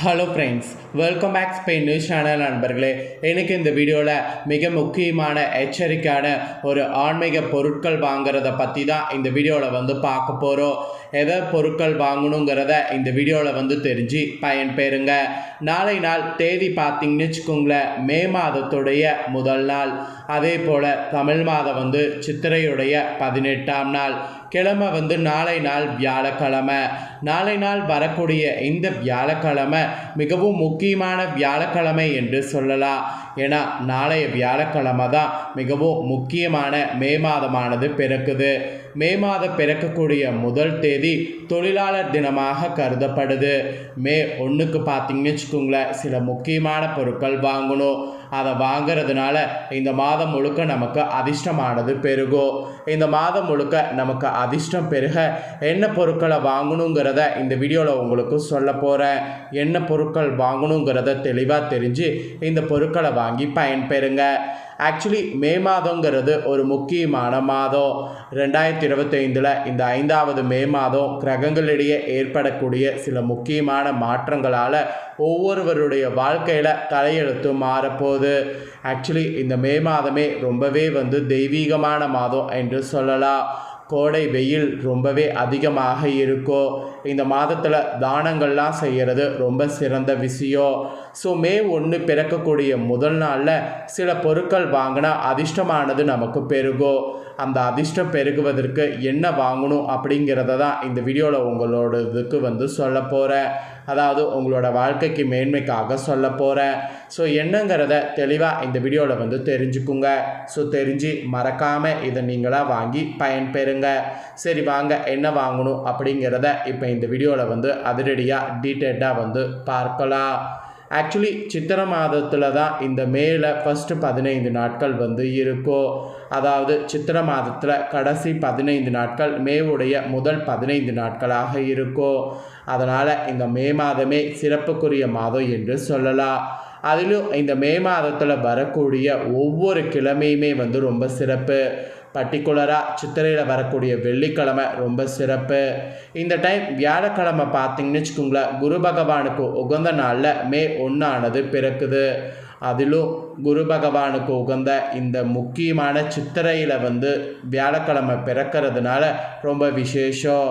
Hello friends welcome back Spain news channel நண்பர்களே. எனக்கு இந்த வீடியோவில் மிக முக்கியமான எச்சரிக்கையான ஒரு ஆன்மீக பொருட்கள் வாங்குறத பற்றி தான் இந்த வீடியோவில் வந்து பார்க்க போகிறோம் எதை பொருட்கள் வாங்கணுங்கிறத இந்த வீடியோவில் வந்து தெரிஞ்சு பயன்பெறுங்க. நாளை நாள் தேதி பார்த்தீங்கன்னு வச்சுக்கோங்களேன் மே மாதத்துடைய முதல் நாள். அதே போல் தமிழ் மாதம் வந்து சித்திரையுடைய பதினெட்டாம் நாள். கிழமை வந்து நாளை நாள் வியாழக்கிழமை. நாளை நாள் வரக்கூடிய இந்த வியாழக்கிழமை மிகவும் முக்கியமான வியாழக்கிழமை என்று சொல்லலாம். ஏன்னா நாளைய வியாழக்கிழமை தான் மிகவும் முக்கியமான மே மாதமானது பிறக்குது. மே மாதம் பிறக்கக்கூடிய முதல் தேதி தொழிலாளர் தினமாக கருதப்படுது. மே ஒன்றுக்கு பார்த்தீங்கன்னு வச்சுக்கோங்களேன் சில முக்கியமான பொருட்கள் வாங்கணும். அதை வாங்குறதுனால இந்த மாதம் முழுக்க நமக்கு அதிர்ஷ்டமானது பெருகும் இந்த மாதம் முழுக்க நமக்கு அதிர்ஷ்டம் பெருக. என்ன பொருட்களை வாங்கணுங்கிறத இந்த வீடியோவில் உங்களுக்கு சொல்ல போகிறேன் என்ன பொருட்கள் வாங்கணுங்கிறத தெளிவாக தெரிஞ்சு இந்த பொருட்களை வாங்கி பயன்பெறுங்க. ஆக்சுவலி மே மாதங்கிறது ஒரு முக்கியமான மாதம். ரெண்டாயிரத்தி இருபத்தைந்தில் இந்த ஐந்தாவது மே மாதம் கிரகங்களிடையே ஏற்படக்கூடிய சில முக்கியமான மாற்றங்களால் ஒவ்வொருவருடைய வாழ்க்கையில் தலையெழுத்து மாறப்போகுது. ஆக்சுவலி இந்த மே மாதமே ரொம்பவே வந்து தெய்வீகமான மாதம் என்று சொல்லலாம். கோடை வெயில் ரொம்பவே அதிகமாக இருக்கும் இந்த மாதத்தில் தானங்கள்லாம் செய்கிறது ரொம்ப சிறந்த விஷயம். ஸோ மே ஒன்று பிறக்கக்கூடிய முதல் நாளில் சில பொருட்கள் வாங்கினா அதிர்ஷ்டமானது நமக்கு பெருகும் அந்த அதிர்ஷ்டம் பெருகுவதற்கு என்ன வாங்கணும் அப்படிங்கிறத தான் இந்த வீடியோவில் உங்களோட இதுக்கு வந்து சொல்ல போகிறேன் அதாவது உங்களோட வாழ்க்கைக்கு மேன்மைக்காக சொல்ல போகிறேன் ஸோ என்னங்கிறத தெளிவாக இந்த வீடியோவில் வந்து தெரிஞ்சுக்குங்க. ஸோ தெரிஞ்சு மறக்காமல் இதை நீங்களாக வாங்கி பயன்பெறுங்க. சரி வாங்க என்ன வாங்கணும் அப்படிங்கிறத இப்போ இந்த வீடியோவில் வந்து அதிரடியாக டீட்டெயில்டாக வந்து பார்க்கலாம். ஆக்சுவலி சித்திரை மாதத்தில் தான் இந்த மேல ஃபஸ்ட்டு பதினைந்து நாட்கள் வந்து இருக்கும். அதாவது சித்திரை மாதத்தில் கடைசி பதினைந்து நாட்கள் மேவுடைய முதல் பதினைந்து நாட்களாக இருக்கும். அதனால் இந்த மே மாதமே சிறப்புக்குரிய மாதம் என்று சொல்லலாம். அதிலும் இந்த மே மாதத்தில் வரக்கூடிய ஒவ்வொரு கிழமையுமே வந்து ரொம்ப சிறப்பு. பர்டிகுலராக சித்திரையில் வரக்கூடிய வெள்ளிக்கிழமை ரொம்ப சிறப்பு. இந்த டைம் வியாழக்கிழமை பார்த்தீங்கன்னு வச்சுக்கோங்களேன் குரு பகவானுக்கு உகந்த நாளில் மே ஒன்றானது பிறக்குது. அதிலும் குரு பகவானுக்கு உகந்த இந்த முக்கியமான சித்திரையில் வந்து வியாழக்கிழமை பிறக்கிறதுனால ரொம்ப விசேஷம்.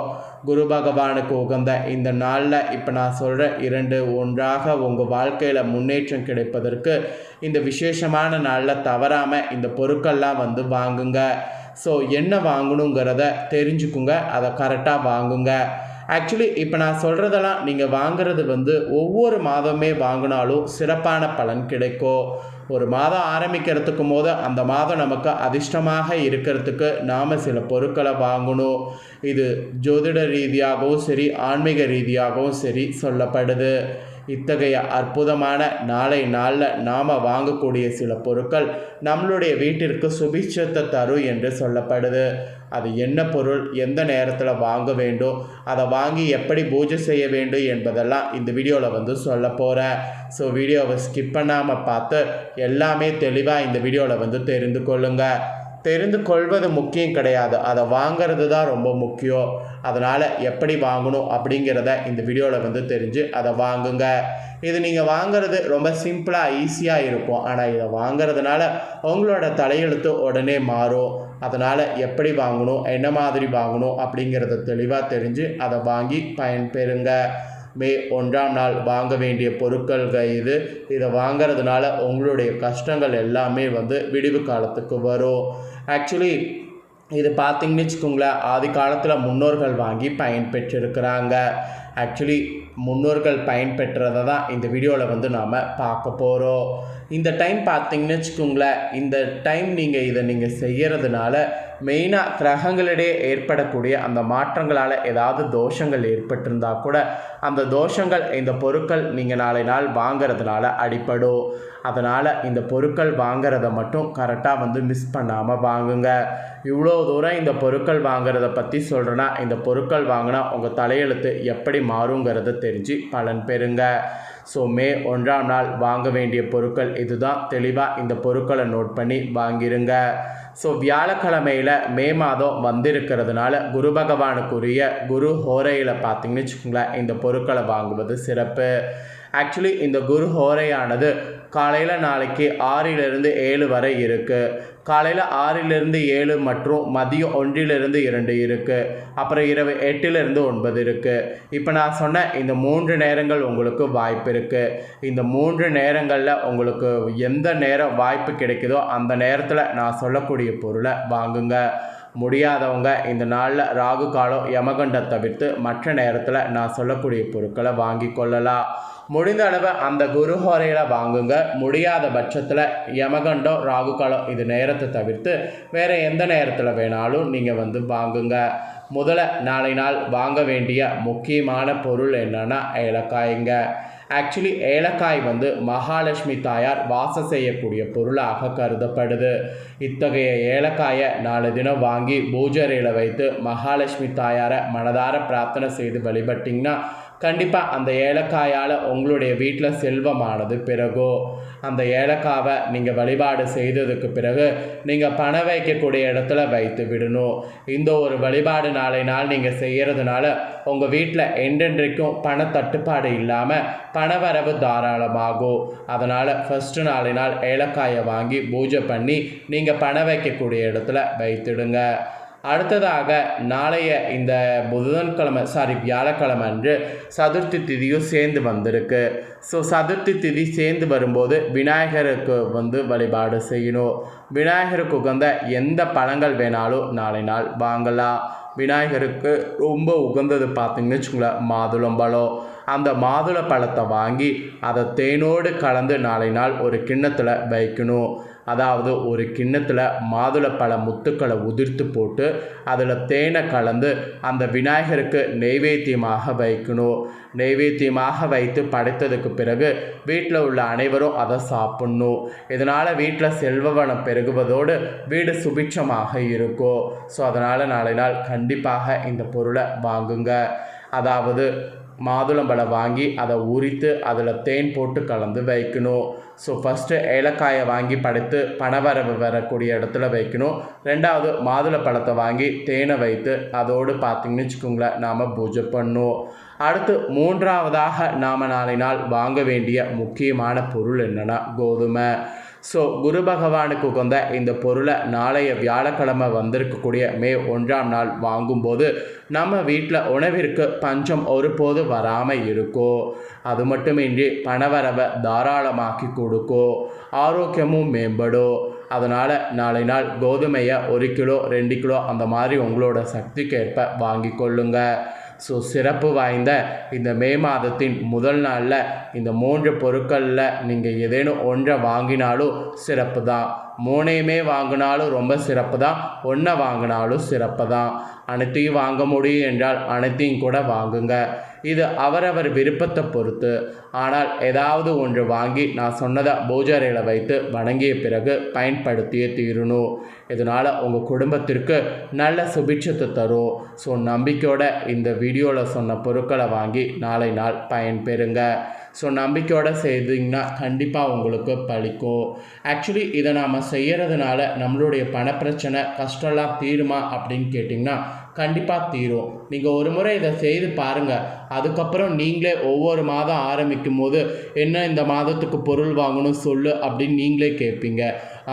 குரு பகவானுக்கு உகந்த இந்த நாளில் இப்போ நான் சொல்கிற இரண்டு ஒன்றாக உங்கள் வாழ்க்கையில் முன்னேற்றம் கிடைப்பதற்கு இந்த விசேஷமான நாளில் தவறாமல் இந்த பொருட்கள்லாம் வந்து வாங்குங்க. ஸோ என்ன வாங்கணுங்கிறத தெரிஞ்சுக்குங்க. அதை கரெக்டாக வாங்குங்க. ஆக்சுவலி இப்போ நான் சொல்கிறதெல்லாம் நீங்கள் வாங்குறது வந்து ஒவ்வொரு மாதமே வாங்கினாலும் சிறப்பான பலன் கிடைக்கும் ஒரு மாதம் ஆரம்பிக்கிறதுக்கும் போது அந்த மாதம் நமக்கு அதிர்ஷ்டமாக இருக்கிறதுக்கு நாம் சில பொருட்களை வாங்கணும். இது ஜோதிட ரீதியாகவும் சரி ஆன்மீக ரீதியாகவும் சரி சொல்லப்படுது. இத்தகைய அற்புதமான நாளை நாளில் நாம் வாங்கக்கூடிய சில பொருட்கள் நம்மளுடைய வீட்டிற்கு சுபிட்சத்தை தரும் என்று சொல்லப்படுது. அது என்ன பொருள்? எந்த நேரத்தில் வாங்க வேண்டும்? அதை வாங்கி எப்படி பூஜை செய்ய வேண்டும் என்பதெல்லாம் இந்த வீடியோவில் வந்து சொல்ல போகிறேன் ஸோ வீடியோவை ஸ்கிப் பண்ணாமல் பார்த்து எல்லாமே தெளிவாக இந்த வீடியோவில் வந்து தெரிந்து கொள்ளுங்கள் தெரிந்து கொள்வது முக்கியம் கிடையாது. அதை வாங்கிறது தான் ரொம்ப முக்கியம். அதனால் எப்படி வாங்கணும் அப்படிங்கிறத இந்த வீடியோவில் வந்து தெரிஞ்சு அதை வாங்குங்க. இது நீங்கள் வாங்குறது ரொம்ப சிம்பிளாக ஈஸியாக இருக்கும். ஆனால் இதை வாங்குறதுனால உங்களோட தலையெழுத்து உடனே மாறும். அதனால் எப்படி வாங்கணும் என்ன மாதிரி வாங்கணும் அப்படிங்கிறத தெளிவாக தெரிஞ்சு அதை வாங்கி பயன்பெறுங்க. மே ஒன்றாம் நாள் வாங்க வேண்டிய பொருட்கள் இது. இதை வாங்கிறதுனால உங்களுடைய கஷ்டங்கள் எல்லாமே வந்து விடிவு காலத்துக்கு வரும். ஆக்சுவலி இது பார்த்திங்கன்னு வச்சுக்கோங்களேன் ஆதி காலத்தில் முன்னோர்கள் வாங்கி பயன்பெற்றிருக்கிறாங்க. ஆக்சுவலி முன்னோர்கள் பயன்பெற்றதை தான் இந்த வீடியோவில் வந்து நாம் பார்க்க போகிறோம் இந்த டைம் பார்த்திங்கன்னு வச்சுக்கோங்களேன் இந்த டைம் நீங்கள் இதை நீங்கள் செய்கிறதுனால மெயினாக கிரகங்களிடையே ஏற்படக்கூடிய அந்த மாற்றங்களால் ஏதாவது தோஷங்கள் ஏற்பட்டிருந்தா கூட அந்த தோஷங்கள் இந்த பொருட்கள் நீங்கள் நாளை நாள் வாங்கிறதுனால அடிப்படும். அதனால் இந்த பொருட்கள் வாங்கிறத மட்டும் கரெக்டாக வந்து மிஸ் பண்ணாமல் வாங்குங்க. இவ்வளோ தூரம் இந்த பொருட்கள் வாங்குறத பற்றி சொல்கிறேன்னா இந்த பொருட்கள் வாங்கினா உங்கள் தலையெழுத்து எப்படி மாறுங்கிறத தெரிஞ்சு பலன் பெறுங்க. ஸோ மே ஒன்றாம் நாள் வாங்க வேண்டிய பொருட்கள் இதுதான். தெளிவாக இந்த பொருட்களை நோட் பண்ணி வாங்கிருங்க. ஸோ வியாழக்கிழமையில் மே மாதம் வந்திருக்கிறதுனால குரு பகவானுக்குரிய குரு ஹோரையில் பார்த்தீங்கன்னு வச்சுக்கோங்களேன் இந்த பொருட்களை வாங்குவது சிறப்பு. ஆக்சுவலி இந்த குரு ஹோரையானது காலையில் நாளைக்கு ஆறிலிருந்து ஏழு வரை இருக்குது காலையில் ஆறிலிருந்து ஏழு மற்றும் மதியம் ஒன்றிலிருந்து இரண்டு இருக்குது அப்புறம் இரவு எட்டிலிருந்து ஒன்பது இருக்குது இப்போ நான் சொன்ன இந்த மூன்று நேரங்கள் உங்களுக்கு வாய்ப்பு இருக்குது இந்த மூன்று நேரங்களில் உங்களுக்கு எந்த நேரம் வாய்ப்பு கிடைக்குதோ அந்த நேரத்தில் நான் சொல்லக்கூடிய பொருளை வாங்குங்க. முடியாதவங்க இந்த நாளில் ராகு காலம் யமகண்டம் தவிர்த்து மற்ற நேரத்தில் நான் சொல்லக்கூடிய பொருட்களை வாங்கி கொள்ளலாம். முடிந்த அளவு அந்த குருஹோரையில் வாங்குங்க. முடியாத பட்சத்தில் யமகண்டம் ராகுகாலம் இது நேரத்தை தவிர்த்து வேறு எந்த நேரத்தில் வேணாலும் நீங்கள் வந்து வாங்குங்க. முதல்ல நாளை நாள் வாங்க வேண்டிய முக்கியமான பொருள் என்னென்னா ஏலக்காய்ங்க. ஆக்சுவலி ஏலக்காய் வந்து மகாலட்சுமி தாயார் வாசம் செய்யக்கூடிய பொருளாக கருதப்படுது. இத்தகைய ஏலக்காயை நாலு தினம் வாங்கி பூஜரையில் வைத்து மகாலட்சுமி தாயாரை மனதார பிரார்த்தனை செய்து வழிபட்டிங்கன்னா கண்டிப்பாக அந்த ஏலக்காயால் உங்களுடைய வீட்டில் செல்வமானது பிறகோ அந்த ஏலக்காவை நீங்கள் வழிபாடு செய்ததுக்கு பிறகு நீங்கள் பணம் வைக்கக்கூடிய இடத்துல வைத்து விடணும். இந்த ஒரு வழிபாடு நாளை நாள் நீங்கள் செய்கிறதுனால உங்கள் வீட்டில் என்றென்றைக்கும் பண தட்டுப்பாடு இல்லாமல் பணவரவு தாராளமாகும். அதனால் ஃபஸ்ட்டு நாளை நாள் ஏலக்காயை வாங்கி பூஜை பண்ணி நீங்கள் பணம் வைக்கக்கூடிய இடத்துல வைத்துடுங்க. அடுத்ததாக நாளைய இந்த புதன்கிழமை சாரி வியாழக்கிழமை அன்று சதுர்த்தி திதியும் சேர்ந்து வந்திருக்கு. ஸோ சதுர்த்தி திதி சேர்ந்து வரும்போது விநாயகருக்கு வந்து வழிபாடு செய்யணும். விநாயகருக்கு உகந்த எந்த பழங்கள் வேணாலும் நாளை நாள் வாங்கலாம். விநாயகருக்கு ரொம்ப உகந்தது பார்த்தீங்கன்னு வச்சுக்கோங்களேன் மாதுளம்பழம் அந்த மாதுளை பழத்தை வாங்கி அதை தேனோடு கலந்து நாளை நாள் ஒரு கிண்ணத்தில் வைக்கணும். அதாவது ஒரு கிண்ணத்தில் மாதுளப்பழ முத்துக்களை உதிர்த்து போட்டு அதில் தேனை கலந்து அந்த விநாயகருக்கு நெய்வேத்தியமாக வைக்கணும். நெய்வேத்தியமாக வைத்து படைத்ததுக்கு பிறகு வீட்டில் உள்ள அனைவரும் அதை சாப்பிட்ணும். இதனால் வீட்டில் செல்வவனம் பெருகுவதோடு வீடு சுபிட்சமாக இருக்கும். ஸோ அதனால் நாளை நாள் கண்டிப்பாக இந்த பொருளை வாங்குங்க. அதாவது மாதுளம்பழம் வாங்கி அதை உரித்து அதில் தேன் போட்டு கலந்து வைக்கணும். ஸோ ஃபஸ்ட்டு ஏலக்காயை வாங்கி படைத்து பணவரவு வரக்கூடிய இடத்துல வைக்கணும். ரெண்டாவது மாதுளை பழத்தை வாங்கி தேனை வைத்து அதோடு பார்த்திங்கன்னு வச்சுக்கோங்களேன் நாம் பூஜை பண்ணும் அடுத்து மூன்றாவதாக நாம் நாளை நாள் வாங்க வேண்டிய முக்கியமான பொருள் என்னென்னா கோதுமை. ஸோ குரு பகவானுக்கு உகந்த இந்த பொருளை நாளைய வியாழக்கிழமை வந்திருக்கக்கூடிய மே ஒன்றாம் நாள் வாங்கும்போது நம்ம வீட்டில் உணவிற்கு பஞ்சம் ஒருபோது வராமல் இருக்கும் அது மட்டுமின்றி பணவரவை தாராளமாக்கி கொடுக்கும் ஆரோக்கியமும் மேம்படும் அதனால் நாளை நாள் கோதுமையை ஒரு கிலோ ரெண்டு கிலோ அந்த மாதிரி உங்களோட சக்திக்கேற்ப வாங்கி கொள்ளுங்கள் ஸோ சிறப்பு வாய்ந்த இந்த மே மாதத்தின் முதல் நாளில் இந்த மூன்று பொருட்களில் நீங்கள் ஏதேனும் ஒன்றை வாங்கினாலும் சிறப்பு தான் மூணையுமே வாங்கினாலும் ரொம்ப சிறப்பு தான் ஒன்றை வாங்கினாலும் சிறப்பு தான் அனைத்தையும் வாங்க முடியும் என்றால் அனைத்தையும் கூட வாங்குங்க. இது அவரவர் விருப்பத்தை பொறுத்து. ஆனால் ஏதாவது ஒன்று வாங்கி நான் சொன்னதை பூஜாரையில் வைத்து வணங்கிய பிறகு பயன்படுத்தியே தீரணும். இதனால் உங்கள் குடும்பத்திற்கு நல்ல சுபிட்சத்தை தரும். ஸோ நம்பிக்கையோட இந்த வீடியோவில் சொன்ன பொருட்களை வாங்கி நாளை நாள் பயன்பெறுங்க. ஸோ நம்பிக்கையோடு செய்தீங்கன்னா கண்டிப்பாக உங்களுக்கு பலிக்கும் ஆக்சுவலி இதை நாம் செய்கிறதுனால நம்மளுடைய பணப்பிரச்சனை கஷ்டம்லாம் தீருமா அப்படின்னு கேட்டிங்கன்னா கண்டிப்பாக தீரும். நீங்கள் ஒரு முறை இதை செய்து பாருங்கள் அதுக்கப்புறம் நீங்களே ஒவ்வொரு மாதம் ஆரம்பிக்கும் போது என்ன இந்த மாதத்துக்கு பொருள் வாங்கணும் சொல்லு அப்படின்னு நீங்களே கேட்பீங்க.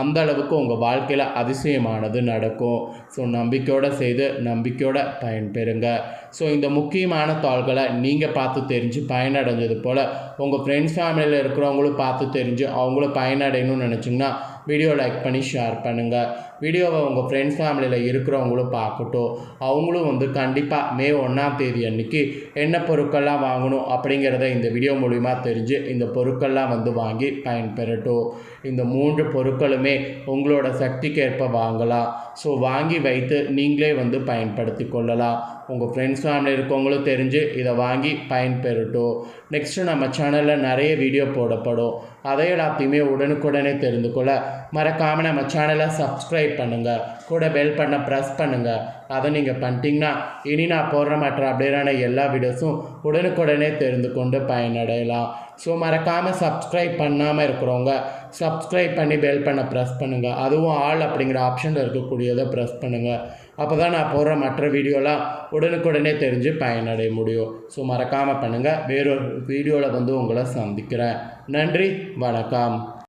அந்த அளவுக்கு உங்கள் வாழ்க்கையில் அதிசயமானது நடக்கும். ஸோ நம்பிக்கையோடு செய்து நம்பிக்கையோட பயன்பெறுங்க. ஸோ இந்த முக்கியமான தாள்களை நீங்கள் பார்த்து தெரிஞ்சு பயனடைஞ்சது போல் உங்கள் ஃப்ரெண்ட்ஸ் ஃபேமிலியில் இருக்கிறவங்களும் பார்த்து தெரிஞ்சு அவங்களும் பயனடையணும்னு நினச்சிங்கன்னா வீடியோ லைக் பண்ணி ஷேர் பண்ணுங்கள் வீடியோவை உங்கள் ஃப்ரெண்ட்ஸ் ஃபேமிலியில் இருக்கிறவங்களும் பார்க்கட்டும். அவங்களும் வந்து கண்டிப்பாக மே ஒன்றாம் தேதி அன்றைக்கி என்ன பொருட்கள்லாம் வாங்கணும் அப்படிங்கிறத இந்த வீடியோ மூலிமா தெரிஞ்சு இந்த பொருட்கள்லாம் வந்து வாங்கி பயன்பெறட்டும். இந்த மூன்று பொருட்களுமே உங்களோட சக்திக்கேற்ப வாங்கலாம். ஸோ வாங்கி வைத்து நீங்களே வந்து பயன்படுத்தி கொள்ளலாம். உங்கள் ஃப்ரெண்ட்ஸ் ஃபேமிலி இருக்கவங்களும் தெரிஞ்சு இதை வாங்கி பயன்பெறட்டும். நெக்ஸ்ட்டு நம்ம சேனலில் நிறைய வீடியோ போடப்படும். அதை எல்லாத்தையுமே உடனுக்குடனே தெரிந்து கொள்ள மறக்காமல் நம்ம சேனலை சப்ஸ்கிரைப் பண்ணுங்கள் கூட பெல் பண்ண ப்ரெஸ் பண்ணுங்கள் அதை நீங்கள் பண்ணிட்டீங்கன்னா இனி நான் போடுற மற்ற அப்டேட்டான எல்லா வீடியோஸும் உடனுக்குடனே தெரிந்து கொண்டு பயனடையலாம். ஸோ மறக்காமல் சப்ஸ்கிரைப் பண்ணாமல் இருக்கிறவங்க சப்ஸ்கிரைப் பண்ணி பெல் பண்ண ப்ரெஸ் பண்ணுங்கள் அதுவும் ஆல் அப்படிங்கிற ஆப்ஷனில் இருக்கக்கூடியதை ப்ரெஸ் பண்ணுங்கள் அப்போ தான் நான் போடுற மற்ற வீடியோலாம் உடனுக்குடனே தெரிஞ்சு பயனடைய முடியும். ஸோ மறக்காமல் பண்ணுங்கள் வேறொரு வீடியோவில் வந்து உங்களை சந்திக்கிறேன். நன்றி வணக்கம்.